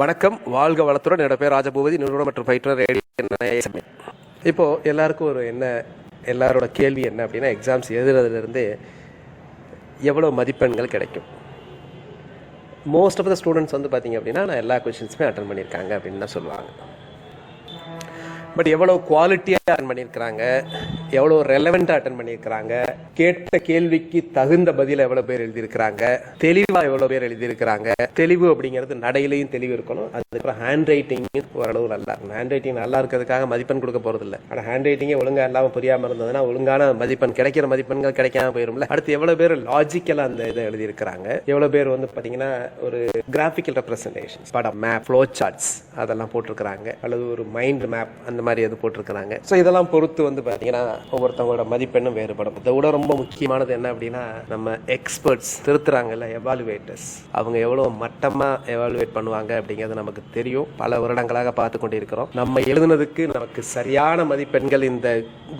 வணக்கம். வாழ்க வளத்துடன். என்னோட பேர் ராஜபூபதி. நிறுவனம் மற்றும் பயிற்றுனர் ரேடியோ இப்போ எல்லாருக்கும் ஒரு என்ன எல்லாரோட கேள்வி என்ன அப்படின்னா எக்ஸாம்ஸ் எழுதுறதுலேருந்து எவ்வளோ மதிப்பெண்கள் கிடைக்கும்? மோஸ்ட் ஆஃப் த ஸ்டூடெண்ட்ஸ் வந்து பார்த்தீங்க அப்படின்னா நான் எல்லா கொஷின்ஸுமே அட்டன் பண்ணியிருக்காங்க அப்படின்னு தான் சொல்லுவாங்க. பட் எவ்வளோ குவாலிட்டியாக அட்டன் பண்ணியிருக்கிறாங்க? எவ்வளோ ரெலவெண்ட்டாக அட்டன் பண்ணியிருக்கிறாங்க? கேட்ட கேள்விக்கு தகுந்த பதில் எவ்வளோ பேர் எழுதியிருக்கிறாங்க? தெளிவாக எவ்வளோ பேர் எழுதியிருக்கிறாங்க? தெளிவு அப்படிங்கிறது நடையிலையும் தெளிவு இருக்கணும். அதுக்கப்புறம் ஹேண்ட் ரைட்டிங் ஓரளவு நல்லா இருக்கும் ஹேண்ட் ரைட்டிங் நல்லா இருக்கிறதுக்காக மதிப்பெண் கொடுக்க போகிறது இல்லை ஆனால் ஹேண்ட் ரைட்டிங்கே ஒழுங்காக இல்லாமல் புரியாமல் இருந்ததுன்னா ஒழுங்கான மதிப்பெண் கிடைக்கிற மதிப்பெண்கள் கிடைக்காம போயிரும்ல. அடுத்து எவ்வளோ பேர் லாஜிக்கலாக அந்த இதை எழுதியிருக்கிறாங்க? எவ்வளோ பேர் வந்து பார்த்தீங்கன்னா ஒரு கிராஃபிக்கல் ரெப்ரசன்டேஷன் படம் மேப் ஃப்ளோ சார்ட்ஸ் அதெல்லாம் போட்டிருக்கிறாங்க. அல்லது ஒரு மைண்ட் மேப் அந்த மாதிரி எது போட்டிருக்கிறாங்க. ஸோ இதெல்லாம் பொறுத்து வந்து பார்த்தீங்கன்னா ஒவ்வொருத்தவங்களோட மதிப்பெண்ணும் வேறுபடும். இதை விட ரொம்ப முக்கியமானது என்ன அப்படின்னா நம்ம எக்ஸ்பர்ட்ஸ் திருத்துறாங்கல்ல எவாலுவேட்டர்ஸ் அவங்க எவ்வளோ மட்டமாக எவாலுவேட் பண்ணுவாங்க அப்படிங்கிறது நமக்கு தெரியும். பல வருடங்களாக பார்த்து கொண்டு இருக்கிறோம் நம்ம எழுதுனதுக்கு நமக்கு சரியான மதிப்பெண்கள் இந்த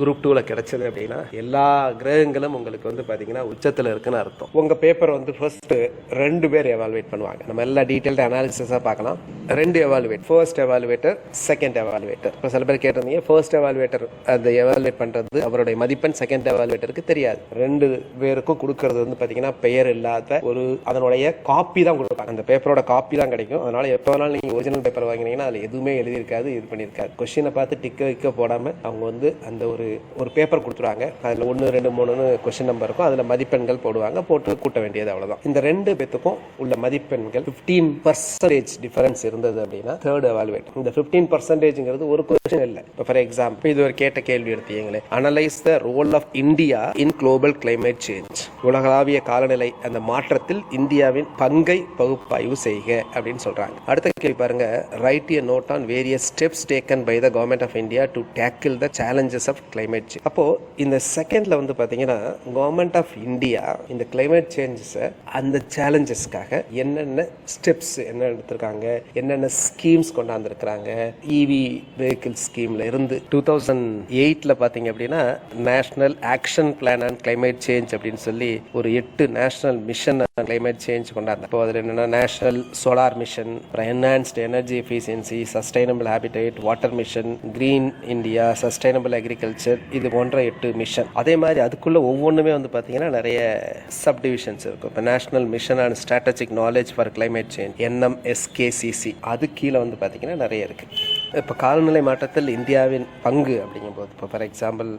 குரூப் டூவில் கிடைச்சது அப்படின்னா எல்லா கிரகங்களும் உங்களுக்கு வந்து பார்த்தீங்கன்னா உச்சத்தில் இருக்குன்னு அர்த்தம். உங்கள் பேப்பர் வந்து ஃபர்ஸ்ட் ரெண்டு பேர் எவாலுவேட் பண்ணுவாங்க. நம்ம எல்லா டீட்டெயில்டு அனாலிசிஸாக பார்க்கலாம். ரெண்டு evaluate first evaluator second evaluator இப்போ சில பேர் கேட்டிருந்தீங்க ஃபர்ஸ்ட் எவாலுவேட்டர் அந்த எவாலுவேட் பண்ணுறது அவருடைய மதிப்பெண் செகண்ட் எவாலுவேட்டருக்கு தெரியாது. ரெண்டு பேருக்கும் கொடுக்கறது வந்து பார்த்தீங்கன்னா பெயர் இல்லாத ஒரு அதனுடைய காப்பி தான் கொடுப்பாங்க. அந்த பேப்பரோட காப்பி தான் கிடைக்கும். அதனால எப்போ வேணாலும் நீங்கள் ஒரிஜினல் பேப்பர் வாங்கினீங்கன்னா அதில் எதுவுமே எழுதியிருக்காது இது பண்ணியிருக்காது. கொஷினை பார்த்து டிக்க வைக்க போடாமல் அவங்க வந்து அந்த ஒரு ஒரு பேப்பர் கொடுத்துருவாங்க. அதில் ஒன்று ரெண்டு மூணுன்னு கொஷின் நம்பர் இருக்கும். அதில் மதிப்பெண்கள் போடுவாங்க. போட்டு கூட்ட வேண்டியது அவ்வளோதான் இந்த ரெண்டு பேத்துக்கும் உள்ள மதிப்பெண்கள் ஃபிஃப்டீன் பர்சன்டேஜ் டிஃபரன்ஸ் இருந்தது அப்படின்னா தேர்ட் அவால்வேட் இந்த ஃபிஃப்டீன் பர்சன்டேஜ்ங்கிறது ஒரு கொஸ்டின் இல்லை. இப்போ ஃபார் எக்ஸாம்பிள் இது ஒரு கேட்ட கேள்வி எடுத்தீங்களே. Analyse the role of India in global climate change உலகளாவிய காலநிலை அந்த மாற்றத்தில் இந்தியாவின் பங்கை பகுப்பாய்வு செய்க அப்படின்னு சொல்றாங்க. அடுத்த கேள்வி பாருங்க. Write a note on various steps taken by the government of India to tackle the challenges of climate change அப்போ இந்த செகண்ட்ல வந்து பாத்தீங்கன்னா கவர்மெண்ட் ஆஃப் இந்தியா இந்த கிளைமேட் சேஞ்சஸை அந்த சேலஞ்சஸ்க்காக என்னென்ன ஸ்டெப்ஸ் என்ன எடுத்திருக்காங்க என்னென்ன ஸ்கீம்ஸ் கொண்டாந்துருக்கிறாங்க? இவி வெஹிக்கிள் ஸ்கீம்ல இருந்து டூ தௌசண்ட் எயிட்ல பாத்தீங்க அப்படின்னா national action plan and climate change அப்படின்னு சொல்லி ஒரு எட்டு நேஷனல் மிஷன் கிளைமேட் சேஞ்ச் கொண்டாந்து இப்போ அதில் என்னென்னா நேஷனல் சோலார் மிஷன் அப்புறம் enhanced energy efficiency sustainable habitat water mission green India sustainable agriculture இது போன்ற எட்டு மிஷன் அதே மாதிரி அதுக்குள்ள ஒவ்வொன்றுமே வந்து பார்த்தீங்கன்னா நிறைய சப் டிவிஷன்ஸ் இருக்கும். இப்போ national mission and strategic knowledge for climate change NMSKCC அது கீழே வந்து பார்த்தீங்கன்னா நிறைய இருக்குது இப்போ காலநிலை மாற்றத்தில் இந்தியாவின் பங்கு அப்படிங்கும்போது இப்போ ஃபார் எக்ஸாம்பிள்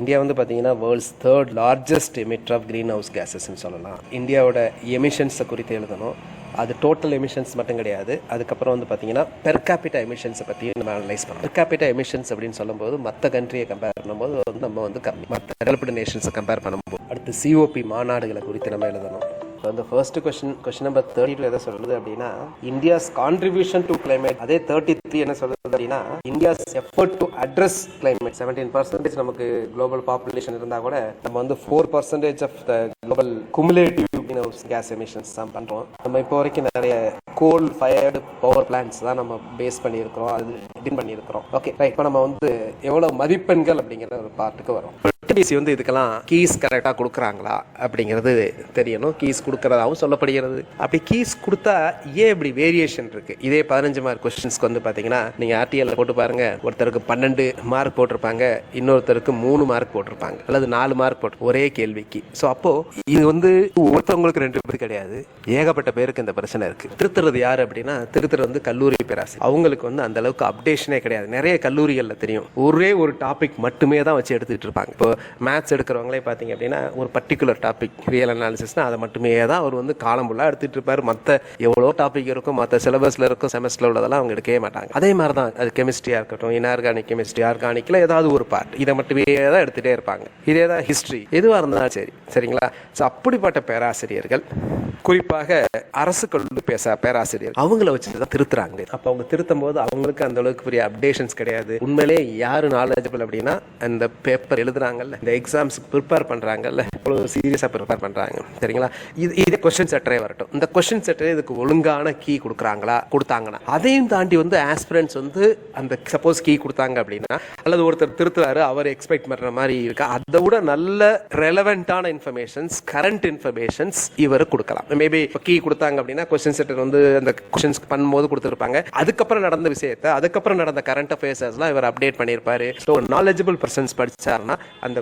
இந்தியா வந்து பார்த்தீங்கன்னா world's third largest emitter of green house கேஸஸ்ன்னு சொல்லலாம். இந்தியாவோட எமிஷன்ஸை குறித்து எழுதணும். அது டோட்டல் எமிஷன்ஸ் மட்டும் கிடையாது. அதுக்கப்புறம் வந்து பார்த்திங்கன்னா பெர் கேபிட்டா எமிஷன்ஸை பற்றி நம்ம அனலைஸ் பண்ணோம் பெர் கேபிட்டா எமிஷன்ஸ் அப்படின்னு சொல்லும்போது மற்ற கண்ட்ரியை கம்பேர் பண்ணும்போது வந்து நம்ம வந்து கம்மி. மற்ற டெவலப்டு நேஷன்ஸை கம்பேர் பண்ணும்போது. அடுத்து சிஓபி மாநாடுகளை குறித்து நம்ம எழுதணும். இப்போ அந்த first question question number thirty two எதை சொல்லுது அப்படின்னா இந்தியாஸ் கான்ட்ரிபியூஷன் டு கிளைமேட் அதே தேர்ட்டி த்ரீ என்ன சொல்லுது அப்படின்னா India's effort to address climate seventeen percentage நமக்கு குளோபல் பாப்புலேஷன் இருந்தால் கூட நம்ம வந்து four percentage of the global cumulative gas emissions தான் பண்ணுறோம் நம்ம இப்போ வரைக்கும் நிறைய கோல் ஃபயர்டு பவர் பிளான்ஸ் தான் நம்ம பேஸ் பண்ணியிருக்கிறோம் அது டின் பண்ணியிருக்கிறோம். ஓகே ரைட் இப்போ நம்ம வந்து எவ்வளோ மதிப்பெண்கள் அப்படிங்கிற ஒரு பார்ட்டுக்கு வரும். டிபிசி வந்து இதுக்கெல்லாம் கீஸ் கரெக்டாக கொடுக்குறாங்களா அப்படிங்கிறது தெரியணும். கீஸ் கொடுக்குறதாகவும் சொல்லப்படுகிறது. அப்படி கீஸ் கொடுத்தா ஏன் இப்படி வேரியேஷன் இருக்குது இதே பதினஞ்சு மார்க் கொஸ்டின்ஸ்க்கு வந்து பார்த்தீங்கன்னா நீங்கள் ஆர்டிஎல்ல போட்டு பாருங்க. ஒருத்தருக்கு பன்னெண்டு மார்க் போட்டிருப்பாங்க இன்னொருத்தருக்கு மூணு மார்க் போட்டிருப்பாங்க அல்லது நாலு மார்க் போட்டு ஒரே கேள்விக்கு. ஸோ அப்போது இது வந்து ஒருத்தவங்களுக்கு ரெண்டு பேர் கிடையாது. ஏகப்பட்ட பேருக்கு இந்த பிரச்சனை இருக்குது திருத்துறது யார் அப்படின்னா திருத்துறது வந்து கல்லூரி பேராசி அவங்களுக்கு வந்து அந்த அளவுக்கு அப்டேஷனே கிடையாது. நிறைய கல்லூரிகளில் தெரியும். ஒரே ஒரு டாபிக் மட்டுமே தான் வச்சு எடுத்துகிட்டு இருப்பாங்க. இப்போ மேத்ஸ் எடுக்கிறவங்களே பார்த்தீங்க அப்படின்னா ஒரு பர்டிகுலர் டாபிக் ரியல் அனாலிசிஸ்னால் அதை மட்டுமே தான் அவர் வந்து காலம் ஃபுல்லாக எடுத்துகிட்டு இருப்பார். மற்ற எவ்வளோ டாபிக் இருக்கும் மற்ற சிலபஸில் இருக்கும் செமஸ்டரில் உள்ளதெல்லாம் அவங்க எடுக்கவே மாட்டாங்க. அதே மாதிரி தான் அது கெமிஸ்ட்ரியாக இருக்கட்டும் இன்ஆர்கானிக் கெமிஸ்ட்ரி ஆர்கானிக்கில் ஏதாவது ஒரு பார்ட் இதை மட்டுமே தான் எடுத்துகிட்டே இருப்பாங்க. இதே தான் ஹிஸ்ட்ரி எதுவாக இருந்தாலும் சரி சரிங்களா? ஸோ அப்படிப்பட்ட பேராசிரியர்கள் குறிப்பாக அரசு கல்லூரி பேச பேராசிரியர் அவங்கள வச்சு தான் திருத்துறாங்க அப்போ அவங்க திருத்தும் போது அவங்களுக்கு அந்த அளவுக்கு பெரிய அப்டேஷன்ஸ் கிடையாது. உண்மையிலே யார் நாலேஜபிள் அப்படின்னா அந்த பேப்பர் எழுதுறாங்கல்ல பண்ணுறாங்கல்ல இந்த எக்ஸாம்ஸ்க்கு ப்ரிப்பேர் பண்ணுறாங்கல்ல அவ்வளோ சீரியஸாக ப்ரிப்பேர் பண்ணுறாங்க சரிங்களா? இது இது கொஷின் செட்டரே வரட்டும். இந்த கொஷின் செட்டரே இதுக்கு ஒழுங்கான கீ கொடுக்குறாங்களா? கொடுத்தாங்கன்னா. அதையும் தாண்டி வந்து ஆஸ்பிரன்ஸ் வந்து அந்த சப்போஸ் கீ கொடுத்தாங்க அப்படின்னா அல்லது ஒருத்தர் திருத்துறாரு அவர் எக்ஸ்பெக்ட் பண்ணுற மாதிரி இருக்கா? அதை விட நல்ல ரெலவெண்ட்டான இன்ஃபர்மேஷன்ஸ் கரண்ட் இன்ஃபர்மேஷன்ஸ் இவர் கொடுக்கலாம். மேபி கீ கொடுத்தாங்க அப்படின்னா கொஸ்டின் செட்டர் வந்து அந்த கொஸ்டின்ஸ் பண்ணும்போது கொடுத்துருப்பாங்க. அதுக்கப்புறம் நடந்த விஷயத்தை அதுக்கப்புறம் நடந்த கரண்ட் அஃபேர்ஸ்லாம் இவர் அப்டேட் பண்ணியிருப்பாரு. ஸோ நாலேஜபிள் பர்சன்ஸ் படித்தாருன்னா அந்த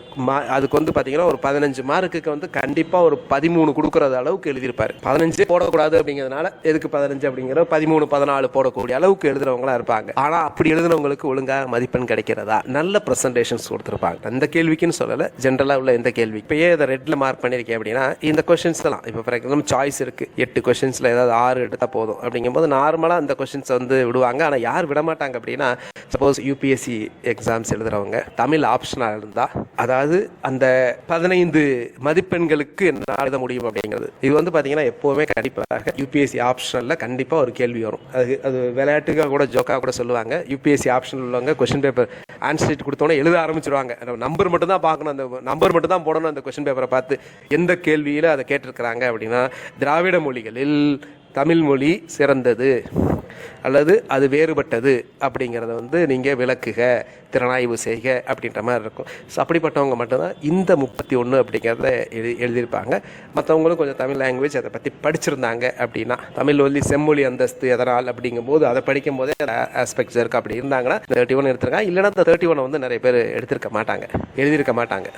அதுக்கு வந்து பார்த்தீங்கன்னா ஒரு பதினஞ்சு மார்க்குக்கு வந்து கண்டிப்பாக ஒரு பதிமூணு கொடுக்குறது அளவுக்கு எழுதியிருப்பார். பதினஞ்சு போடக்கூடாது அப்படிங்கிறதுனால எதுக்கு பதினஞ்சு அப்படிங்கிற பதிமூணு பதினாலு போடக்கூடிய அளவுக்கு எழுதுறவங்களா இருப்பாங்க. ஆனால் அப்படி எழுதுனவங்களுக்கு ஒழுங்காக மதிப்பெண் கிடைக்கிறதா? நல்ல ப்ரெசன்டேஷன்ஸ் கொடுத்துருப்பாங்க. அந்த கேள்விக்குன்னு சொல்லலை ஜென்ரலாக உள்ள எந்த கேள்வி? இப்போயே இதை ரெட்டில் மார்க் பண்ணியிருக்கேன் அப்படின்னா இந்த கொஷின்ஸ் தான். இப்போ ஃபார் எக்ஸாம்பிள் சாய்ஸ் இருக்குது எட்டு கொஷின்ஸில் ஏதாவது ஆறு எடுத்தால் போதும். அப்படிங்கும்போது நார்மலாக அந்த கொஷின்ஸ் வந்து விடுவாங்க. ஆனால் யார் விட மாட்டாங்க அப்படின்னா சப்போஸ் யூபிஎஸ்சி எக்ஸாம்ஸ் எழுதுறவங்க. தமிழ் ஆப்ஷனாக இருந்தால் அதாவது அந்த பதினைந்து மதிப்பெண்களுக்கு என்ன எழுத முடியும் அப்படிங்கிறது. இது வந்து பார்த்தீங்கன்னா எப்போவுமே கண்டிப்பாக யூபிஎஸ்சி ஆப்ஷனில் கண்டிப்பாக ஒரு கேள்வி வரும். அது அது விளையாட்டுக்காக கூட ஜோக்காக கூட சொல்லுவாங்க. யூபிஎஸ்சி ஆப்ஷன் உள்ளவங்க கொஷின் பேப்பர் ஆன்சர் ஷீட் கொடுத்தோன்னே எழுத ஆரம்பிச்சிருவாங்க. நம்பர் மட்டும் தான் பார்க்கணும். அந்த நம்பர் மட்டும் தான் போடணும். அந்த கொஸ்டின் பேப்பரை பார்த்து எந்த கேள்வியில் அதை கேட்டிருக்கிறாங்க அப்படின்னா திராவிட மொழிகளில் தமிழ்மொழி சிறந்தது அல்லது அது வேறுபட்டது அப்படிங்கிறத வந்து நீங்கள் விளக்குக திறனாய்வு செய்க அப்படின்ற மாதிரி இருக்கும். ஸோ அப்படிப்பட்டவங்க மட்டும்தான் இந்த முப்பத்தி ஒன்று அப்படிங்கிறத எழுதி எழுதியிருப்பாங்க. மற்றவங்களும் கொஞ்சம் தமிழ் லாங்குவேஜ் அதை பற்றி படிச்சிருந்தாங்க அப்படின்னா தமிழ் ஒல்லி செம்மொழி அந்தஸ்து எதனால் அப்படிங்கும்போது அதை படிக்கும் போதே ஆஸ்பெக்ட்ஸ் இருக்குது அப்படி இருந்தாங்கன்னா தேர்ட்டி ஒன் எடுத்திருக்காங்க. இல்லைன்னா இந்த தேர்ட்டி ஒன் வந்து நிறைய பேர் எடுத்திருக்க மாட்டாங்க எழுதியிருக்க மாட்டாங்க.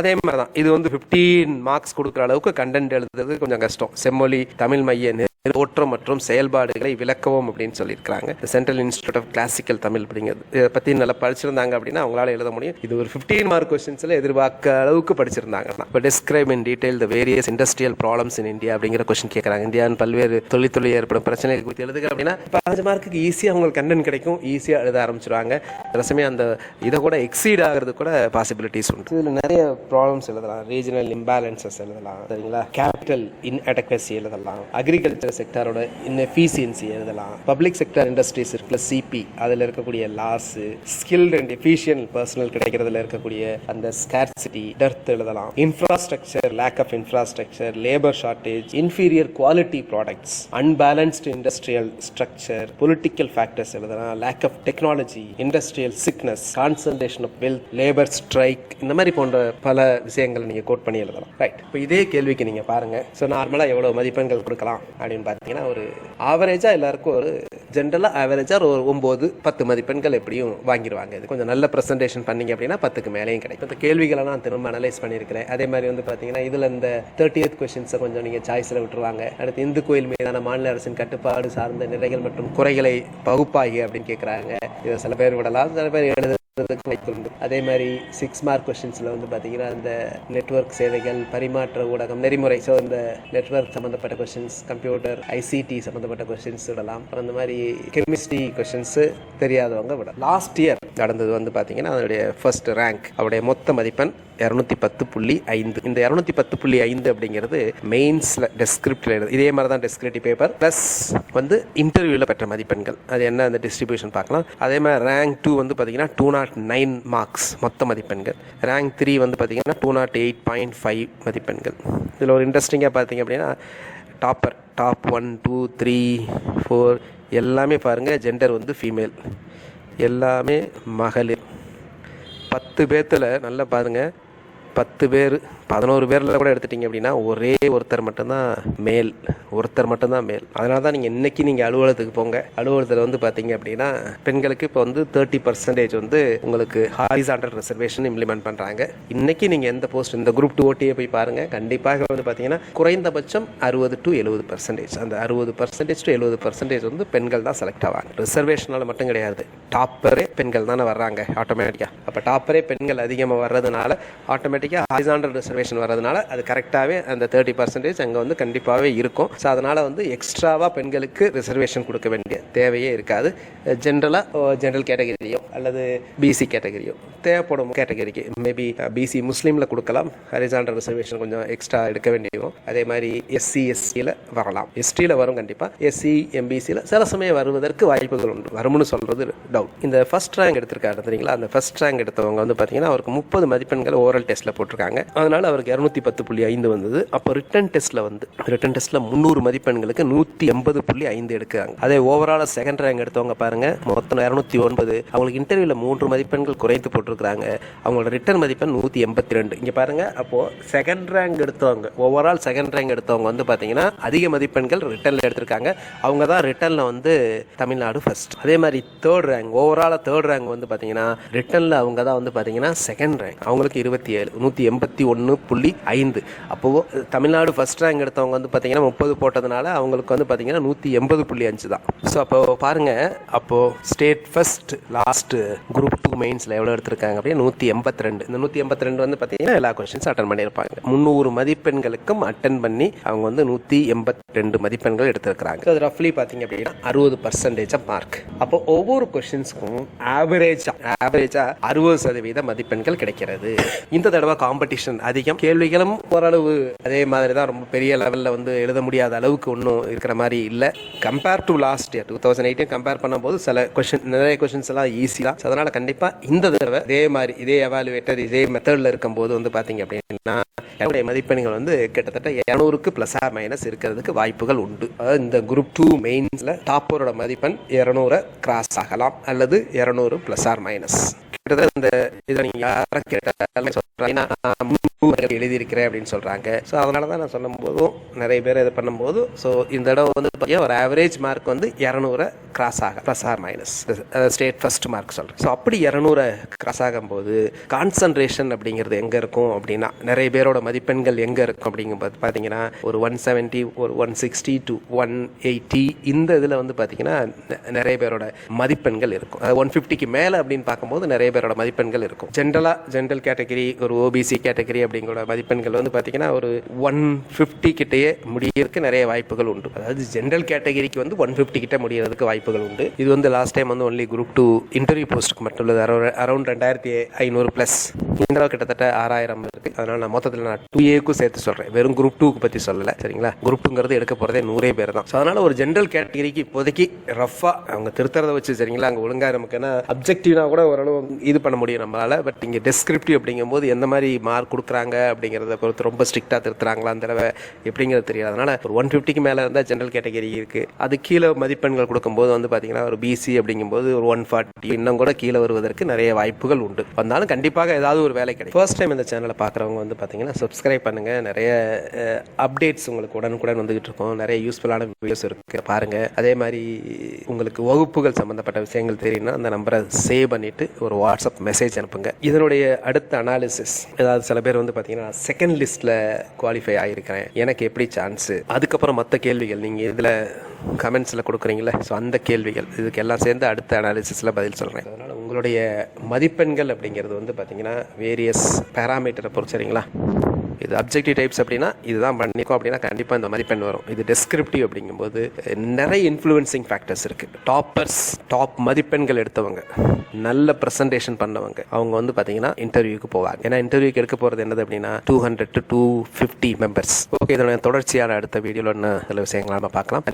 அதே மாதிரி தான் இது வந்து ஃபிஃப்டீன் மார்க்ஸ் கொடுக்குற அளவுக்கு கண்டென்ட் எழுதுறது கொஞ்சம் கஷ்டம். செம்மொழி தமிழ் மைய தோற்றம் மற்றும் செயல்பாடுகளை விளக்கவும் அப்படின்னு சொல்லியிருக்காங்க central institute of classical Tamil அப்படிங்கிறது இதை பற்றி நல்லா படிச்சிருந்தாங்க அப்படின்னா அவங்களால எழுத முடியும். இது ஒரு ஃபிஃப்டீன் மார்க் கொஸ்டின்ஸில் எதிர்பார்க்க அளவுக்கு படிச்சிருந்தாங்கன்னா இப்போ describe in detail the various industrial problems in India அப்படிங்கிற கொஸ்டின் கேட்குறாங்க இந்தியாவின் பல்வேறு தொழில்துறை ஏற்படும் பிரச்சனைகள் குறித்து எழுதுக அப்படின்னா பதினஞ்சு மார்க்குக்கு ஈஸியாக அவங்களுக்கு கண்டென்ட் கிடைக்கும். ஈஸியாக எழுத ஆரம்பிச்சிருவாங்க. ரசமே அந்த இதை கூட எக்ஸீட் ஆகிறது கூட பாசிபிலிட்டிஸ் உண்டு. இதில் நிறைய ப்ராப்ளம்ஸ் எழுதலாம். ரீஜனல் இம்பேலன்சஸ் எழுதலாம். சரிங்களா? கேபிட்டல் இன்அடக்வசி எழுதலாம். அக்ரிகல்ச்சர் செக்டாரோட இன்எஃபிஷியன்சி எழுதலாம் பப்ளிக் செக்டர் இண்டஸ்ட்ரீஸ் இருக்குல்ல சிபி அதில் இருக்கக்கூடிய loss skilled and efficient personnel கிடைக்கிறதுல இருக்கக்கூடிய அந்த ஸ்கேர்சிட்டி டெர்த் எழுதலாம். Infrastructure lack of infrastructure labour shortage inferior quality products unbalanced industrial structure political factors எழுதலாம். Lack of technology industrial sickness concentration of wealth labour strike இந்த மாதிரி போன்ற பல விஷயங்கள் நீங்கள் கோட் பண்ணி எழுதலாம். ரைட் இப்போ இதே கேள்விக்கு நீங்கள் பாருங்க. ஸோ நார்மலாக எவ்வளோ மதிப்பெண்கள் கொடுக்கலாம் அப்படின்னு பார்த்தீங்கன்னா ஒரு ஆவரேஜாக எல்லாருக்கும் ஒரு ஜென்ரலாக ஆவரேஜாக ஒரு ஒம்பது பத்து மதிப்பெண்கள் எப்படியும் வாங்கிடுவாங்க இது கொஞ்சம் நல்ல ப்ரெசன்டேஷன் பண்ணீங்க அப்படின்னா பத்துக்கு மேலேயும் கிடைக்கும். இந்த கேள்விகளை நான் திரும்ப அனலைஸ் பண்ணியிருக்கிறேன். அதே மாதிரி வந்து பார்த்தீங்கன்னா இதில் இந்த தேர்ட்டி எய்த் கொஷின்ஸை கொஞ்சம் நீங்கள் சாய்ஸில் விட்டுருவாங்க. அடுத்து இந்து கோயில் மீதான மாநில அரசின் கட்டுப்பாடு சார்ந்த நிறைகள் மற்றும் குறைகளை பகுப்பாகி அப்படின்னு கேட்குறாங்க இதை சில பேர் விடலாம் சில பேர் எழுத வாய்ப்புண்டு அதே மாதிரி சிக்ஸ் மார்க் கொஸ்டின்ஸில் வந்து பார்த்தீங்கன்னா இந்த நெட்வொர்க் சேவைகள் பரிமாற்ற ஊடகம் நெறிமுறை. ஸோ இந்த நெட்வொர்க் சம்மந்தப்பட்ட கொஸ்டின்ஸ் கம்ப்யூட்டர் ஐசிடி சம்மந்தப்பட்ட கொஸ்டின்ஸ் விடலாம். அப்புறம் அந்த மாதிரி கெமிஸ்ட்ரி கொஸ்டின்ஸு தெரியாதவங்க விடலாம். லாஸ்ட் இயர் நடந்தது வந்து பார்த்தீங்கன்னா அதனுடைய ஃபர்ஸ்ட் ரேங்க் அவருடைய மொத்த மதிப்பெண் இரநூத்தி பத்து புள்ளி ஐந்து. இந்த இரநூத்தி பத்து புள்ளி ஐந்து அப்படிங்கிறது மெயின்ஸில் டெஸ்கிரிப்டில் எழுது இதே மாதிரி தான் டெஸ்கிரிப்டிவ் பேப்பர் ப்ளஸ் வந்து இன்டர்வியூவில் பெற்ற மதிப்பெண்கள். அது என்ன அந்த டிஸ்ட்ரிபியூஷன் பார்க்கலாம். அதே மாதிரி ரேங்க் டூ வந்து பார்த்தீங்கன்னா டூ நாட் நைன் மார்க்ஸ் மொத்த மதிப்பெண்கள். ரேங்க் த்ரீ வந்து பார்த்தீங்கன்னா two nought eight point five மதிப்பெண்கள். இதில் ஒரு இன்ட்ரெஸ்டிங்காக பார்த்தீங்க அப்படின்னா topper top one two three four எல்லாமே பாருங்கள் ஜெண்டர் வந்து ஃபீமேல் எல்லாமே மகளிர். பத்து பேர்த்தில் நல்லா பாருங்கள் பத்து பேர். பதினோரு பேரில் கூட எடுத்துட்டீங்க அப்படின்னா ஒரே ஒருத்தர் மட்டும்தான் மேல். ஒருத்தர் மட்டும்தான் மேல். அதனால தான் நீங்கள் இன்னைக்கு நீங்கள் அலுவலகத்துக்கு போங்க. அலுவலகத்தில் வந்து பார்த்தீங்க அப்படின்னா பெண்களுக்கு இப்போ வந்து தேர்ட்டி பர்சன்டேஜ் வந்து உங்களுக்கு ஹாரிசாண்டல் ரிசர்வேஷன் இம்ப்ளிமெண்ட் பண்ணுறாங்க இன்னைக்கு நீங்கள் எந்த போஸ்ட் இந்த குரூப் டூ ஓட்டியே போய் பாருங்கள் கண்டிப்பாக வந்து பார்த்தீங்கன்னா குறைந்தபட்சம் அறுபது டு எழுபது பர்சன்டேஜ் அந்த அறுபது பர்சன்டேஜ் டு எழுபது பர்சன்டேஜ் வந்து பெண்கள் தான் செலக்ட் ஆவாங்க. ரிசர்வேஷனால் மட்டும் கிடையாது. டாப்பரே பெண்கள் தானே வர்றாங்க ஆட்டோமேட்டிக்காக அப்போ டாப்பரே பெண்கள் அதிகமாக வர்றதுனால ஆட்டோமேட்டிக்காக ஹாரிசாண்டல் ரிசர்வேஷன் வரதுனால அது கரெக்டாகவே அந்த தேர்ட்டி பர்சன்டேஜ் அங்கே வந்து கண்டிப்பாகவே இருக்கும். ஸோ அதனால் வந்து எக்ஸ்ட்ராவாக பெண்களுக்கு ரிசர்வேஷன் கொடுக்க வேண்டிய தேவையே இருக்காது. ஜென்ரலாக ஜென்ரல் கேட்டகரியோ அல்லது பிசி கேட்டகரியோ தேவைப்படும் கேட்டகரிக்கு மேபி பிசி முஸ்லீமில் கொடுக்கலாம். ஹரிசாண்டல் ரிசர்வேஷன் கொஞ்சம் எக்ஸ்ட்ரா எடுக்க வேண்டியும் அதே மாதிரி எஸ்சி எஸ்சியில் வரலாம். எஸ்டியில் வரும் கண்டிப்பாக எஸ்சி எம்பிசியில் சில சமயம் வருவதற்கு வாய்ப்புகள் உண்டு. வரும்னு சொல்கிறது டவுட் இந்த ஃபஸ்ட் ரேங்க் எடுத்திருக்காரு தெரியுங்களா? அந்த ஃபஸ்ட் ரேங்க் எடுத்தவங்க வந்து பார்த்தீங்கன்னா அவருக்கு முப்பது மதிப்பெண்கள் ஓரல் டெஸ்ட்டில் போட்டிருக்காங்க. அதனால் அவருக்கு இரநூத்தி பத்து புள்ளி ஐந்து வந்தது. அப்போ ரிட்டன் டெஸ்ட்டில் வந்து ரிட்டன் டெஸ்ட்டில் முந்நூறு மதிப்பெண்களுக்கு நூற்றி எண்பது புள்ளி ஐந்து எடுக்கிறாங்க. அதே ஓவராலாக செகண்ட் ரேங்க் எடுத்தவங்க பாருங்க மொத்தம் இரநூத்தி ஒன்பது. அவங்களுக்கு இன்டர்வியூவில் மூன்று மதிப்பெண்கள் குறைத்து போட்டிருக்காங்க அவங்களோட ரிட்டன் மதிப்பெண் நூற்றி எண்பத்தி ரெண்டு. இங்கே பாருங்க அப்போ செகண்ட் ரேங்க் எடுத்தவங்க ஓவரால் செகண்ட் ரேங்க் எடுத்தவங்க வந்து பார்த்தீங்கன்னா அதிக மதிப்பெண்கள் ரிட்டனில் எடுத்திருக்காங்க. அவங்க தான் ரிட்டனில் வந்து தமிழ்நாடு ஃபர்ஸ்ட் அதே மாதிரி தேர்ட் ரேங்க் ஓவராலாக தேர்ட் ரேங்க் வந்து பார்த்தீங்கன்னா ரிட்டனில் அவங்க தான் வந்து பார்த்தீங்கன்னா செகண்ட் ரேங்க் அவங்களுக்கு இருபத்தி ஏழு நூற்றி எண்பத்தி ஒன்று புள்ளி ஐந்து. அப்போது தமிழ்நாடு ஃபர்ஸ்ட் ரேங்க் எடுத்தவங்க வந்து பார்த்தீங்கன்னா முப்பது போட்டதுனால அவங்களுக்கு வந்து பார்த்தீங்கன்னா நூற்றி எண்பது புள்ளி அஞ்சு தான். ஸோ அப்போ பாருங்க அப்போது state first last group two மெயின்ஸில் எவ்வளோ எடுத்திருக்காங்க அப்படின்னா நூற்றி எண்பத்தி ரெண்டு. இந்த நூற்றி எண்பத்தி ரெண்டு வந்து பார்த்தீங்கன்னா எல்லா கொஸ்டின்ஸ் அட்டன் பண்ணியிருப்பாங்க. முந்நூறு மதிப்பெண்களுக்கும் அட்டன் பண்ணி அவங்க வந்து நூற்றி எண்பத்தி ரெண்டு மதிப்பெண்கள் எடுத்திருக்கிறாங்க. அது ரஃப்லி பார்த்தீங்க அப்படின்னா அறுபது பர்சன்டேஜ் மார்க் அப்போ ஒவ்வொரு கொஸ்டின்ஸ்க்கும் ஆவரேஜாக ஆவரேஜாக அறுபது சதவீத மதிப்பெண்கள் கிடைக்கிறது. இந்த தடவை காம்படிஷன் அதிகம் கேள்விகளும் ஓரளவு அதே மாதிரி தான் ரொம்ப பெரிய லெவலில் வந்து எழுத முடியாத அளவுக்கு ஒன்றும் இருக்கிற மாதிரி இல்லை. Compare to last year two thousand eighteen compare பண்ணும்போது சில கொஷின் நிறைய கொஷின்ஸ் எல்லாம் ஈஸி தான். அதனால் கண்டிப்பாக இந்த தடவை இதே மாதிரி இதே எவாலுவேட்டர் இதே மெத்தடில் இருக்கும்போது வந்து பார்த்தீங்க அப்படின்னா என்னுடைய மதிப்பெண்கள் வந்து கிட்டத்தட்ட இரநூறுக்கு ப்ளஸ் ஆர் மைனஸ் இருக்கிறதுக்கு வாய்ப்புகள் உண்டு. அதாவது இந்த குரூப் டூ மெயின்ஸில் டாப்பரோட மதிப்பெண் இரநூறை கிராஸ் ஆகலாம் அல்லது இரநூறு ப்ளஸ் ஆர் மைனஸ் கிட்டத்தட்ட இந்த இதை நீங்கள் யாரை கேட்டாலுமே சொல்கிறாங்கன்னா எழுதியிருக்கிறேன் அப்படின்னு சொல்கிறாங்க ஸோ அதனால தான் நான் சொல்லும் போதும் நிறைய பேர் இதை பண்ணும்போது ஸோ இந்த தடவை வந்து பார்த்தீங்கன்னா ஒரு ஆவரேஜ் மார்க் வந்து இரநூறை கிராஸ் ஆக plus or minus state first mark சொல்கிறேன் ஸோ அப்படி இரநூறை கிராஸ் ஆகும்போது கான்சன்ட்ரேஷன் அப்படிங்கிறது எங்கே இருக்கும் அப்படின்னா நிறைய பேரோட மதிப்பெண்கள் எங்கே இருக்கும் அப்படிங்கும்போது பார்த்தீங்கன்னா ஒரு ஒன் செவன்ட்டி ஒரு one sixty to one eighty இந்த இதில் வந்து பார்த்தீங்கன்னா நிறைய பேரோட மதிப்பெண்கள் இருக்கும். அது ஒன் ஃபிஃப்டிக்கு மேலே அப்படின்னு பார்க்கும்போது நிறைய பேரோட மதிப்பெண்கள் இருக்கும். ஜென்ரலாக ஜென்ரல் கேட்டகரி ஒரு ஓபிசி கேட்டகரி அப்படிங்கிற மதிப்பெண்கள் வந்து பார்த்தீங்கன்னா ஒரு ஒன் ஃபிஃப்டி கிட்டேயே முடியறதுக்கு நிறைய வாய்ப்புகள் உண்டு. அதாவது ஜென்ரல் ஜென்ரல் கேட்டகரிக்கு வந்து ஒன் ஃபிஃப்டி கிட்ட முடியறதுக்கு வாய்ப்புகள் உண்டு. இது வந்து லாஸ்ட் டைம் வந்து ஒன்லி குரூப் டூ இன்டர்வியூ போஸ்ட்டுக்கு மட்டும் உள்ளது. அரௌண்ட் ரெண்டாயிரத்தி ஐநூறு ப்ளஸ் இந்த கிட்டத்தட்ட ஆறாயிரம் இருக்கு. அதனால நான் மொத்தத்தில் நான் டூ ஏக்கும் சேர்த்து சொல்கிறேன் வெறும் குரூப் டூக்கு பற்றி சொல்லலை. சரிங்களா? குரூப் டூங்கிறது எடுக்க போகிறதே நூறே பேர் தான். ஸோ அதனால் ஒரு ஜென்ரல் கேட்டகரிக்கு இப்போதைக்கு ரஃபாக அவங்க திருத்தறதை வச்சு சரிங்களா அங்கே ஒழுங்காக நமக்கு என்ன அப்ஜெக்டிவ்னா கூட ஓரளவு இது பண்ண முடியும் நம்மளால். பட் இங்கே டெஸ்கிரிப்டிவ் அப்படிங்கும்போது எந்த மாதிரி மார்க் கொடுக்குறாங்க அப்படிங்கிறத பொறுத்து ரொம்ப ஸ்ட்ரிக்டாக திருத்துறாங்களா அந்த தடவை எப்படிங்கிறது தெரியாது. அதனால் ஒரு ஒன் ஃபிஃப்டிக்கு மேலே இருந்தால் ஜென்ரல் கேட்டகரி இருக்குது அது கீழே மதிப்பெண்கள் கொடுக்கும்போது வந்து பார்த்தீங்கன்னா ஒரு பிசி அப்படிங்கும்போது ஒரு ஒன் ஃபார்ட்டி இன்னும் கூட கீழே வருவதற்கு நிறைய வாய்ப்புகள் உண்டு. வந்தாலும் கண்டிப்பாக ஏதாவது ஒரு வேலை கிடைக்கும். ஃபர்ஸ்ட் டைம் இந்த சேனலை பார்க்குறவங்க வந்து பார்த்தீங்கன்னா சப்ஸ்கிரைப் பண்ணுங்க. நிறைய அப்டேட்ஸ் உங்களுக்கு உடனுக்குடன் வந்துகிட்டு இருக்கும். நிறைய யூஸ்ஃபுல்லான வீடியோஸ் இருக்கு. பாருங்கள் அதே மாதிரி உங்களுக்கு வகுப்புகள் சம்மந்தப்பட்ட விஷயங்கள் தெரியும்னா அந்த நம்பரை சேவ் பண்ணிட்டு ஒரு வாட்ஸ்அப் மெசேஜ் அனுப்புங்க. இதனுடைய அடுத்த அனாலிசிஸ் ஏதாவது சில பேர் வந்து பார்த்தீங்கன்னா செகண்ட் லிஸ்ட்ல குவாலிஃபை ஆகிருக்கிறேன் எனக்கு எப்படி சான்ஸ் அதுக்கப்புறம் மற்ற கேள்விகள் நீங்கள் இதில் கமெண்ட்ஸில் கொடுக்குறீங்களே? ஸோ அந்த கேள்விகள் இதுக்கு எல்லாம் சேர்ந்து அடுத்த அனாலிசிஸில் பதில் சொல்கிறேன் அதனால் உங்களுடைய மதிப்பெண்கள் அப்படிங்கிறது வந்து பார்த்தீங்கன்னா வேரியஸ் பேராமீட்டரை பொறுத்து சரிங்களா? இது அப்ஜெக்டிவ் டைப்ஸ் அப்படின்னா இதுதான் பண்ணிக்கோ அப்படின்னா கண்டிப்பாக இந்த மதிப்பெண் வரும். இது டெஸ்கிரிப்டிவ் அப்படிங்கும்போது நிறைய இன்ஃப்ளூயன்சிங் ஃபேக்டர்ஸ் இருக்குது டாப்பர்ஸ் டாப் மதிப்பெண்கள் எடுத்தவங்க நல்ல ப்ரெசன்டேஷன் பண்ணவங்க அவங்க வந்து பார்த்தீங்கன்னா இன்டர்வியூக்கு போவாங்க. ஏன்னா இன்டர்வியூக்கு எடுக்க போகிறது என்னது அப்படின்னா two hundred to two fifty members okay இதோட தொடர்ச்சியான அடுத்த வீடியோவில் என்ன சில விஷயங்களை நம்ம பார்க்கலாம்.